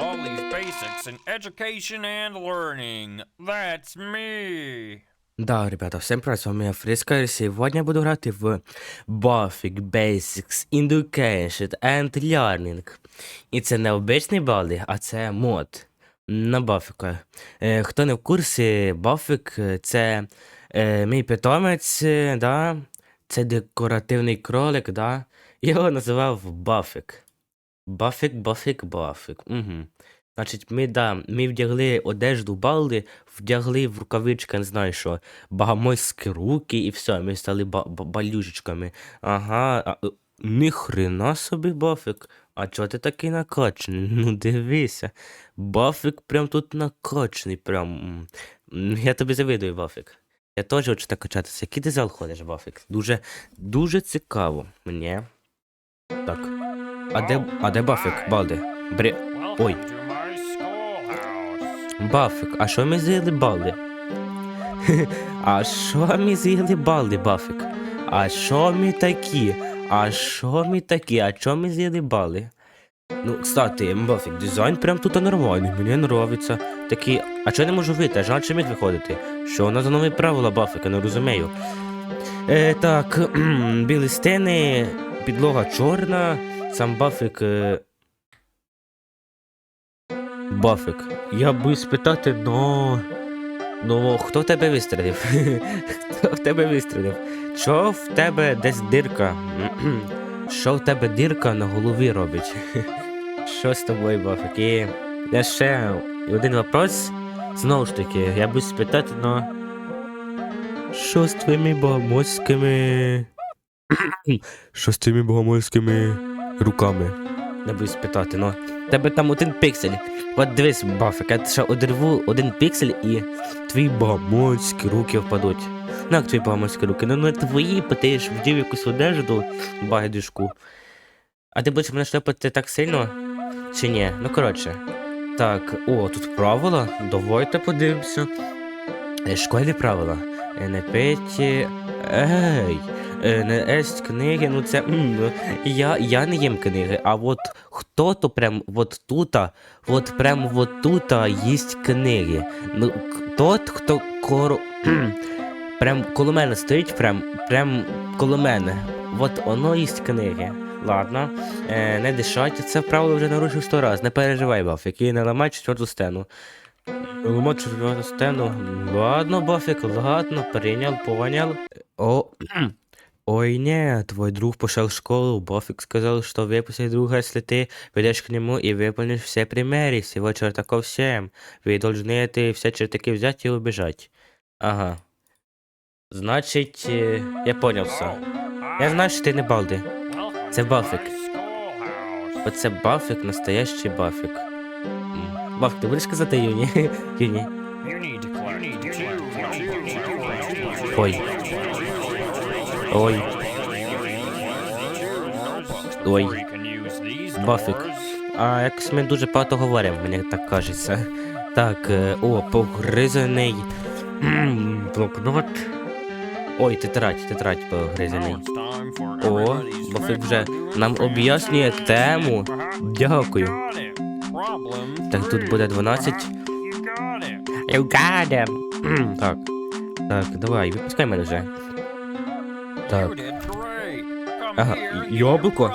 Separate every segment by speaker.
Speaker 1: Baldi's Basics in Education and Learning. That's me.
Speaker 2: Да, ребята, всем привет, с вами я Фриска, и сегодня я буду грати в Buffing Basics Education and Learning. І це не обичний балди, а це мод на Бафіка. Е, хто не в курсі, Бафік е, це е, мій питомець, е, да? це декоративний кролик, да? його називав Бафік. Бафік, Бафік, Бафік. Угу. Значить, ми, да, ми вдягли одежду балди, вдягли в рукавички, не знаю що, багамойські руки і все, ми стали ба- ба- балюжечками. Ага, а, е, ніхрена собі Бафік. А чого ти такий накачаний? Ну дивися. Бафік прям тут накачаний, прям. Я тобі завидую, Бафік. Я теж хочу так качатися. Який ти зал ходиш, Бафік? Дуже, дуже цікаво мені. Так. А де, а де Бафік, Балди? Брі... Ой. Бафик, а що ми з'їли балди? а що ми з'їли балди, Бафик? А що ми такі? А що ми такі? А що ми з'їли балди? Ну, кстати, Бафик, дизайн прям тут нормальний, мені нравиться. Такий, а чого не можу вийти? Жаль, чи міг виходити? Що у нас за нові правила, Бафик, я не розумію. Е, так, білі стіни, підлога чорна, сам Бафик. Е... Бафик. Я би спитати, но. Ну, хто в тебе вистрілив? хто в тебе вистрілив? Що в тебе десь дирка? Що в тебе дирка на голові робить? Що з тобою, Бафик? І я ще один вопрос. Знову ж таки, я би спитати, но. Що з твоїми богомольськими. Що з твоїми богомольськими руками? Я би спитати, ну. Тебе там один піксель. От дивись, Бафик, я ще одерву один піксель і твої богомольські руки впадуть. Ну як твої богомольські руки? Ну не твої, бо вдів якусь одежду, байдужку. А ти будеш мене шлепати так сильно? Чи ні? Ну коротше. Так, о, тут правила. Давайте подивимося. Е, Школьні правила. Не пейте. Ей! Е, Не есть книги, ну це. м, ну, Я, я не їм книги, а от хто то прям от тута, от прям от тута їсть книги. Ну, тот, хто коро. прям коло мене стоїть, прям, прям коло мене. От воно їсть книги. Ладно, е, не дишать, це правило вже нарушив сто раз. Не переживай, Баф, який не ламай четверту стену. Ламай четверту стену. Ладно, Бафик, ладно, прийнял, понял. О, Ой, не, твой друг пошел в школу. Бофик сказал, что выпустит друга, если ты придешь к нему и выполнишь все примеры всего чертаков всем. Вы должны эти все чертаки взять и убежать. Ага. Значить, е, я понял все. Я знаю, що ти не балди.
Speaker 1: Welcome
Speaker 2: Це
Speaker 1: to
Speaker 2: Бафик.
Speaker 1: my schoolhouse.
Speaker 2: Оце Бафик, настоящий Бафик. М. Бафик, ти будеш казати Юні? Юні.
Speaker 1: You
Speaker 2: Ой. Ой. Бафик. А якось ми дуже багато говоримо, мені так кажеться. Так, е, о, погризаний блокнот. Ой, тетрадь, тетрадь погризаний. О, Бафик вже нам об'яснює тему. Дякую. Так, тут буде 12.
Speaker 1: You got it.
Speaker 2: You got him. Так. Так, давай, випускай мене вже. Так. Ага, яблуко,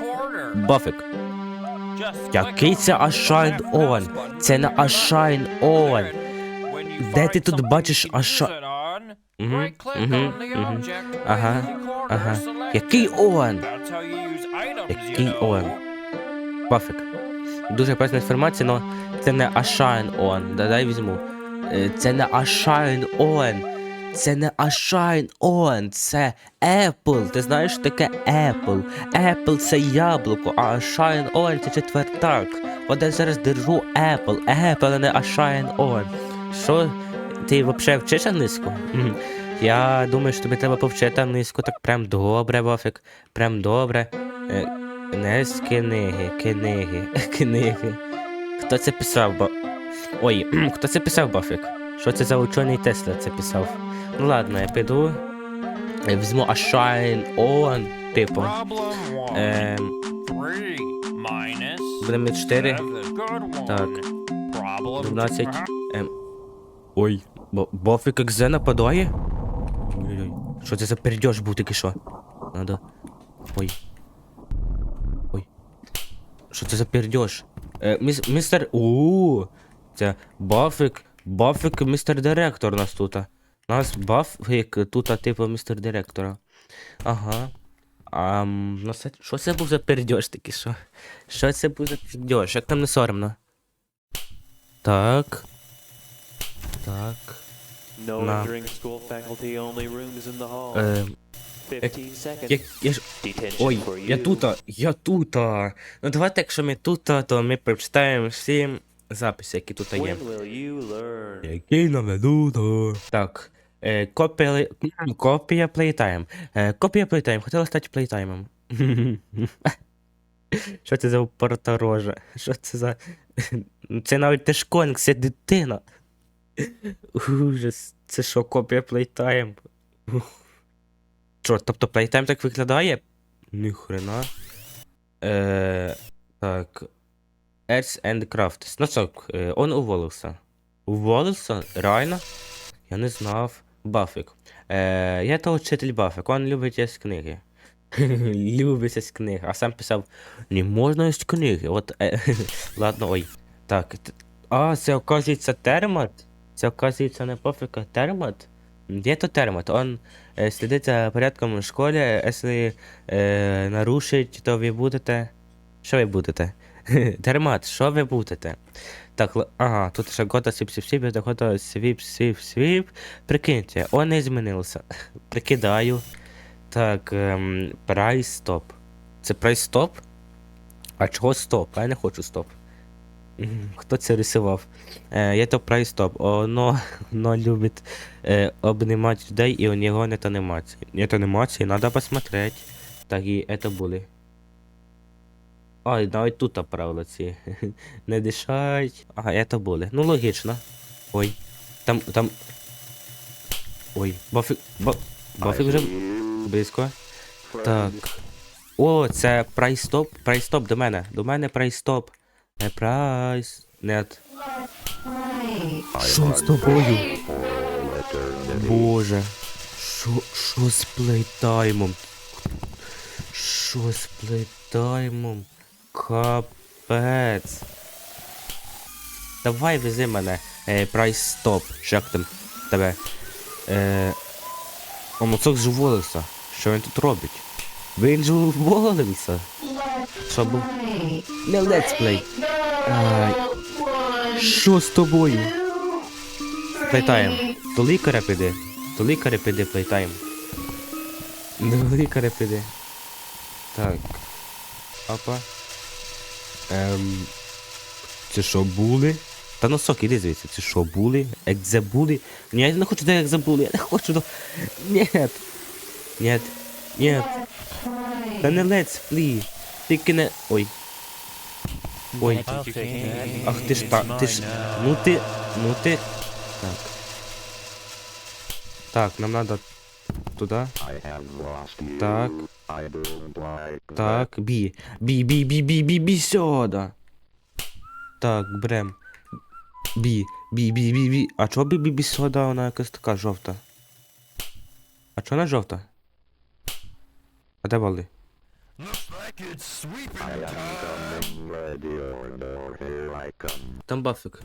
Speaker 1: quarter.
Speaker 2: Бафик. Який це
Speaker 1: mouse button
Speaker 2: Це не.
Speaker 1: When you
Speaker 2: Де ти тут бачиш
Speaker 1: on the
Speaker 2: мгм.
Speaker 1: object
Speaker 2: Ага, ага. Який
Speaker 1: you
Speaker 2: Який он? Бафик. Дуже корисна інформація, але це не On. Да, дай візьму. Е, Це не Ashine On. Це не Ashine On, це Apple. Ти знаєш таке Apple? Apple це яблуко, а Ashine On це четвертак. От я зараз держу Apple, Apple, а не Ashine On. Що? Ти взагалі вчиш англійську? Я думаю, що тобі треба повчити англійську так прям добре, Бафик. Прям добре. Не з книги, книги, книги. Хто це писав, ба. Ой, хто це писав, Бафик? Що це за учений Тесла це писав? Ну ладно, я піду. е, Візьму a shine on, типу. Ем, Будемо 4.
Speaker 1: That's a good one.
Speaker 2: Так. 12.
Speaker 1: Uh-huh.
Speaker 2: Ем. Ой. Бо- Бофік Екзе нападає? Ой-ой. Що це за пердьош був таки що? Надо. Ой. Ой. Що це за пердьош? Е, міс, містер. у Це Бафік. Бафік, містер директор у нас тут. Нас Бафік тут, типу, містер директора. Ага. А, ну це, що це був за пердьош такий, що? Що це був за пердьош? Як нам не соромно? Так. Так.
Speaker 3: No
Speaker 2: Nah.
Speaker 3: entering school faculty only rooms in the hall.
Speaker 2: Е,
Speaker 3: 15 seconds.
Speaker 2: я, я ж.
Speaker 3: Detention
Speaker 2: Ой,
Speaker 3: for
Speaker 2: я
Speaker 3: you.
Speaker 2: тута, я тута. Ну давайте, якщо ми тута, то ми прочитаємо всі записи, які тут є.
Speaker 3: When will you learn?
Speaker 2: Який наведу Так. Е, копія, копія плейтайм. Е, копія плейтайм. Хотіла стати плейтаймом. Що це за порторожа? Що це за. Це навіть не школьник, це дитина. Ужас. Це що, копія плейтайм? Що, тобто плейтайм так виглядає? Ніхрена. Е, так. Arts and Crafts. Ну так, е, он уволився. Уволився? Реально? Я не знав. Бафик. Е, я то вчитель Бафик, он любить із книги. любить із книги. А сам писав, не можна із книги. От, е, ладно, ой. Так. А, це оказується термат? Це оказується не Бафик, а термат? Где то термат? Он е, слідить за порядком в школі, якщо е, нарушить, то ви будете. Що ви будете? Термат, що ви будете? Так, ага, тут ще года сіп сіп сіп, это года свіп свіп свіп. Прикиньте, он не змінився. Прикидаю. Так, ем, прайс стоп. Це прайс стоп? А чого стоп? А я не хочу стоп. Хто це рисував? Е, я то прайс стоп. Оно, оно любить е, обнімати людей і у нього нет анімації. Нет анімації, надо посмотреть. Так, і это були. Ой, навіть тут правила ці. Не дишать. Ага, это були. Ну логічно. Ой. Там. там. Ой, Бафік. Ба... Бафік вже близько. Так. О, це прайстоп. Прайстоп до мене. До мене прайстоп. Не прайс. Нет. Що з тобою? Боже. Що, що з плейтаймом? Що з плейтаймом? Капець. Давай вези мене. Е, прайс стоп. Що як там тебе? Е... О, Моцок ж уволився. Що він тут робить? Він же. Що був? Не летсплей. Що з тобою? Плейтайм. До лікаря піди. До лікаря піди, плейтайм. До лікаря піди. Так. Опа. Ем. Це що були? Та носок, іди звідси. Це що були? Екзебули? Ні, я не хочу до екзебули, я не хочу до. Нет. Нет. Нет. Та не let's play. Тільки не. Ой. Ой. Ах ти ж так, ти ж. Ну ти. Ну ти. Так. Так, нам надо туда. Так. Так, бі. Бі, бі, бі, бі, бі, бі, сюда. Так, брем. Бі, бі. А чого бі, бі, бі, сюда, вона якась така жовта? А чого вона жовта? А де бали? Там Бафик.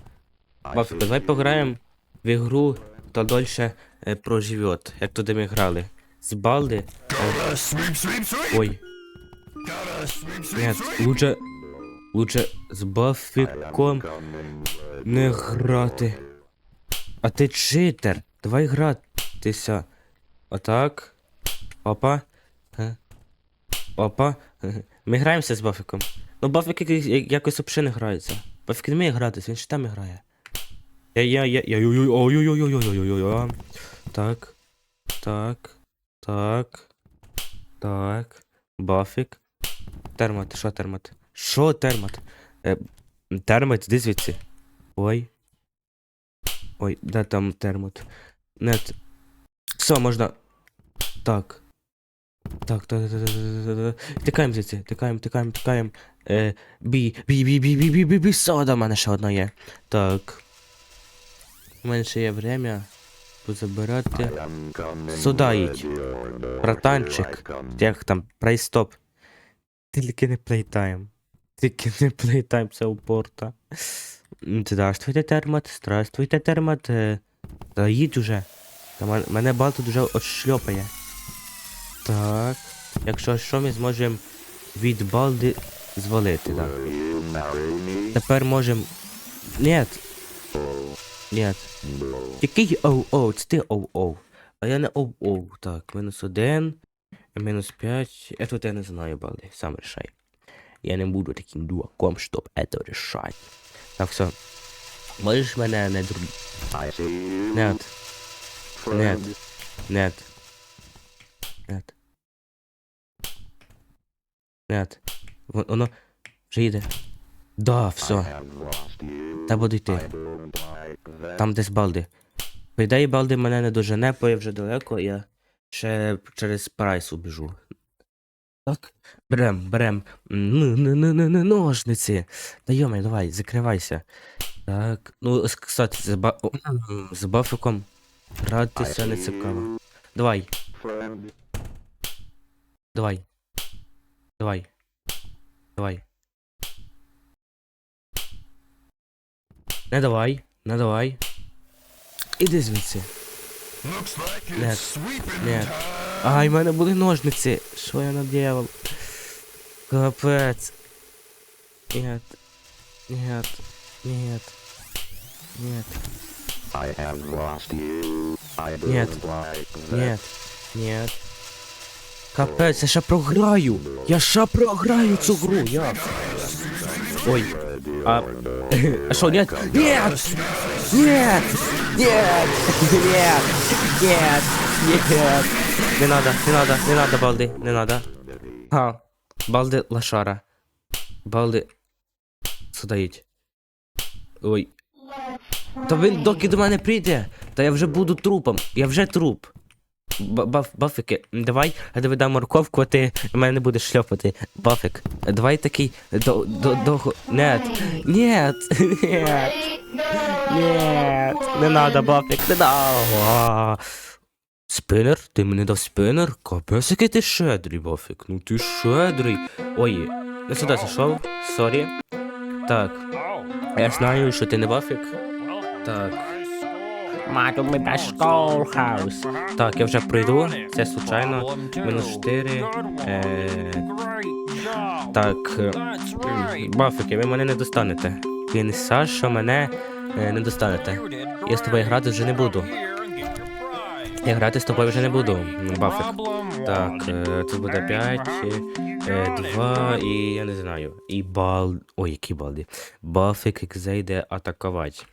Speaker 2: Бафик, давай пограємо в ігру, хто дольше е, проживет, як туди ми грали. З балди. е, Ой. Нет, лучше. Лучше з Бафиком не грати. А ти читер. Давай гратися. Отак. Опа. Е. Опа. Ми граємося з Бафиком. Ну Бафик якось взагалі не грається. Бафик не вміє гратися, він ще там грає. Я, я, я, я, ой, ой, ой, ой, ой, ой, ой, ой, ой. Так. Так. Так. Так. Бафик. Термат, що термат? Що термат? Е, термат, іди звідси. Ой. Ой, де там термат? Нет. Все, можна. Так, так, так, так, так, так. Тикаємо звідси, тикаємо, тикаємо, тикаємо. Е, бі, бі, бі, бі, бі, бі, бі, бі, сода, в мене ще одна є. Так. У мене ще є время позабирати. Сюда їдь. Братанчик. Як там, прайстоп. Тільки не плейтайм. Тільки не плейтайм, це упорта. М, Здравствуйте, термат, здравствуйте, термат. Е, Та їдь уже. Та мене бал тут вже отшльопає. Так. Якщо що, ми зможемо від балди звалити, так. Тепер можемо. Нет. Нет. Який оу-оу, це ти оу-оу. А я не оу-оу. Так, мінус один, мінус п'ять. Тут я не знаю, балди, сам решай. Я не буду таким дураком, щоб это решать. Так, все. Можеш мене не друг... Нет. Нет. Нет. Нет. Нет. Воно вже йде. Да, все. Та буду йти. Там десь балди. По ідеї балди мене не дожене, бо я вже далеко, я ще через прайс убіжу. Так. Берем, берем. Ножниці. Та йомай, давай, закривайся. Так. Ну, кстати, з, ба... з бафиком гратися не цікаво. Давай, давай. Давай. Давай. Не давай, не давай. Іди звідси. Нет. Нет. Ай, в мене були ножниці. Що я наделал? Капець. Нет. Нет. Нет. Нет. Нет. Нет. Нет. Капець, я ще програю. Я ще програю цю гру. Як? Ой. А, а що, нет? Нет! Нет! Нет! Нет! Нет! Нет! Не надо, не надо, не надо, Балди, не надо. Ха. Балди лошара. Балди. Їдь. Ой. Та він доки до мене прийде, та я вже буду трупом. Я вже труп. Ба- бафики, давай, дам морковку, а ти мене будеш шльопати. Бафик, давай такий до, до, до, нет, нет, нет, нет, не надо, бафик, не надо. Спинер? Ти мені дав спинер? Капець, який ти щедрий, бафик, ну ти щедрий. Ой, не сюди зайшов, сорі. Так, я знаю, що ти не бафик. Так. Маю мене Сколхаус. Так, я вже пройду. Це случайно. Мінус 4. Е... Так. е, Бафики, ви мене не достанете. Ви не Саша, мене е, не достанете. Я з тобою грати вже не буду. Я грати з тобою вже не буду. Бафик. Так, е, тут буде 5, 2 і я не знаю. І бал. Ой, які балди. Бафик зайде атакувати.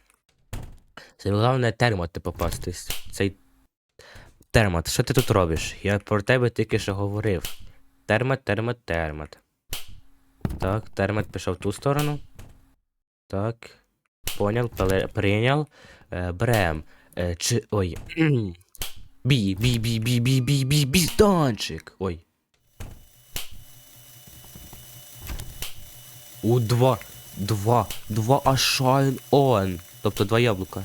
Speaker 2: Це головне термат попастись. Цей термат, що ти тут робиш? Я про тебе тільки що говорив. Термат, термат, термат. Так, термат пішов в ту сторону. Так. Пеле- прийняв. Е, брем. Е, чи. Ой. Бі, бі, бі, бі, бі, бі, бі, бі, танчик. Ой. У два. Два. Два ашайн он. Тобто два яблука.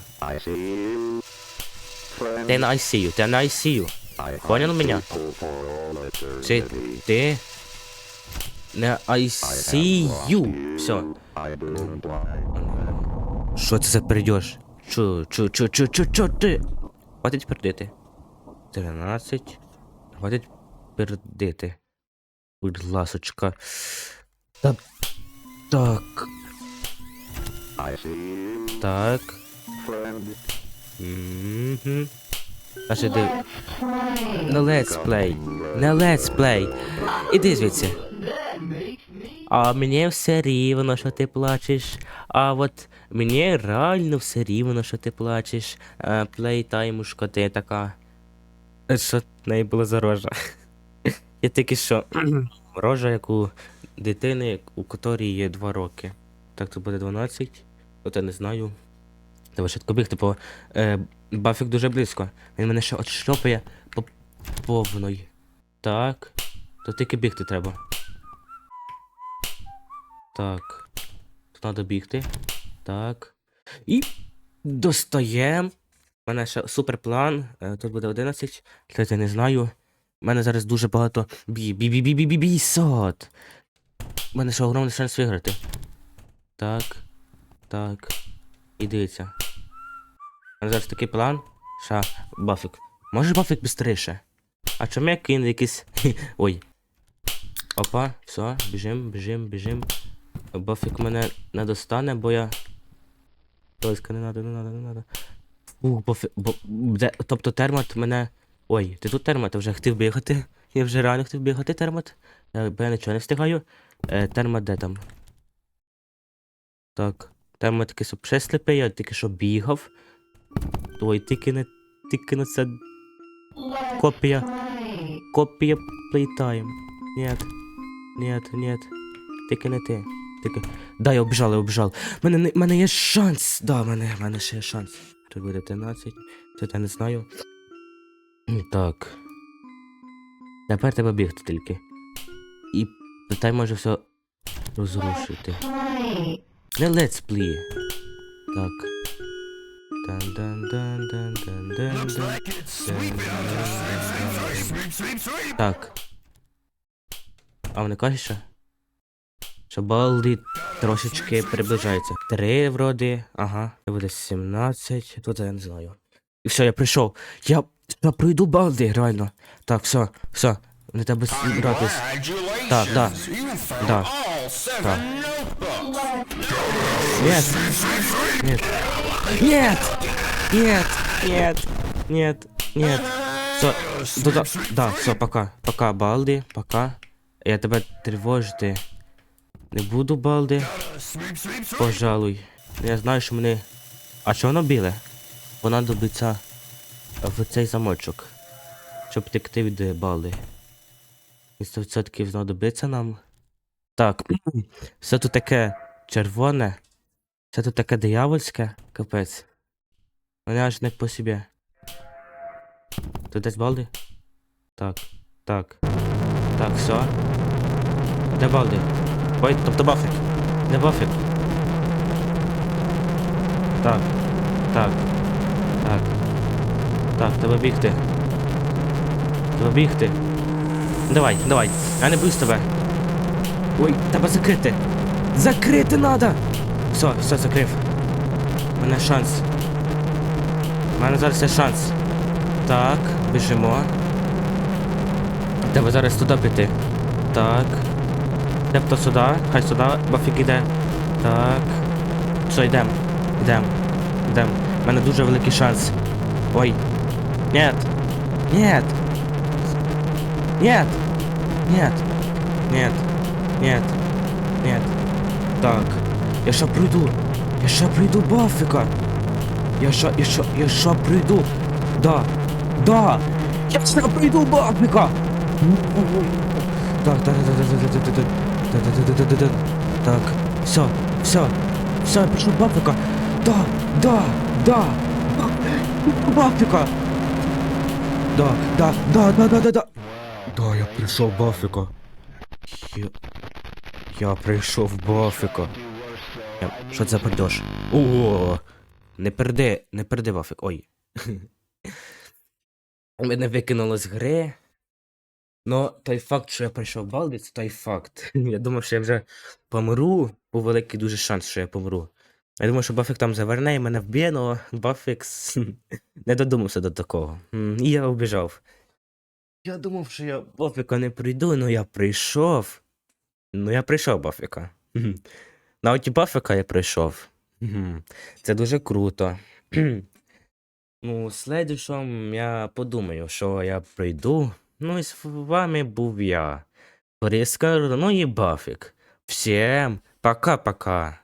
Speaker 2: Ти на ICU, ти на ICU. Понял меня? Чи ти на ICU. Все. Що це за перейдеш? Чо, чо, чо, чо, чо, чо ти? Хватить пердити. 13. Хватить пердити. Будь ласочка. Та... Так. Так. Мгм. А ще див. Не play. Не play. Іди звідси. А мені все рівно, що ти плачеш. А от мені реально все рівно, що ти плачеш. А, Плейтаймушка ти така. Е, Що неї була за рожа? Я тільки що. рожа, як у дитини, у котрій є 2 роки. Так, це буде 12. От я не знаю. Треба швидко бігти, бо е, Бафік дуже близько. Він мене ще отшльопає по повної. Так. То тільки бігти треба. Так. Тут треба бігти. Так. І достаємо. У мене ще супер план. Е, Тут буде 11. Кстати, не знаю. У мене зараз дуже багато бі бі бі бі бі бі бі сот. У мене ще огромний шанс виграти. Так. Так. І дивіться. Мене зараз такий план. Ша, Бафік. Може Бафік бістріше? А чому я кину якийсь. Ой. Опа, все, біжим, біжим, біжим. Бафік мене не достане, бо я. Тойська, не надо, не надо, не надо. Ух, Бафік. Бо... Де... Тобто термат мене. Ой, ти тут термат, я вже хотів бігати. Я вже реально хотів бігати термат. Я, бо я нічого не встигаю. Е, термат де там? Так. Такий що ще сліпий, я тільки що бігав. Ой, тільки не. Тільки не це. Копія. Копія Playtime. Нет. Нет, нет. Тільки не ти. Тільки. Да, я обіжав, я обіжав. Мене, не- мене є шанс. Да, мене, мене ще є шанс. Тут буде 13. Тут я не знаю. Так. Тепер треба бігти тільки. І Плейтай може все розрушити. Не летсплі. Так. Так. А вони кажуть, що? Що балди трошечки приближаються. Три вроді. Ага. Це буде 17. Тут я не знаю. І все, я прийшов. Я, я пройду балди, реально. Так, все, все. Не треба братись. Так, да. Да. Так. Нет. Нет. Нет. Нет. Нет. Нет. Нет. Все. Туда. Да, все, пока. Пока, Балди. Пока. Я тебе тривожити. Не буду, Балди. Пожалуй. Я знаю, що мене. А що воно біле? Вона добиться в цей замочок. Щоб втекти від е, Балди. І 100% знадобиться нам. Так. Все тут таке червоне. Все тут таке диявольське. Капець. Мене по собі. Тут десь балди? Так. Так. Так, все. Де балди? Ой, тобто бафик. Де бафик? Так. Так. Так. Так, треба бігти. Треба бігти. Давай, давай. Я не боюсь тебе. Ой, треба закрити. Закрити надо! Все, все, закрив. У мене шанс. У мене зараз є шанс. Так, біжимо. Треба зараз туди піти. Так. Тобто сюди, хай сюди, бафік іде. Так. Все, йдемо. Йдемо. Йдемо. У мене дуже великий шанс. Ой. Нет. Нет. Нет. Нет. Нет. Нет. Нет. Так. Я ще прийду. Я ще прийду бафика. Я ще, я ще, я ще прийду. Да. Да. Я ще прийду бафика. Так, так, так, так, так, так, так, так, так, так, так, так. Все, все, все, я прийшов бафика. Да, да, да. Бафика. Да, да, да, да, да, да, да. Да, я прийшов бафика. Я... Я прийшов бафика. Я... Що це пердош? О, не перди, не перди бафик. Ой. Мене викинуло з гри. Ну, той факт, що я прийшов балди, це той факт. Я думав, що я вже помру. Був великий дуже шанс, що я помру. Я думав, що Бафик там заверне і мене вб'є, але Бафікс не додумався до такого. І я убіжав. Я думав, що я Бафіка не прийду, але я прийшов. Ну, я прийшов Бафіка. І Бафіка я прийшов. Це дуже круто. Ну, слідчим я подумаю, що я прийду. Ну і з вами був я. Борис Кар- ну і Бафік. Всім пока-пока.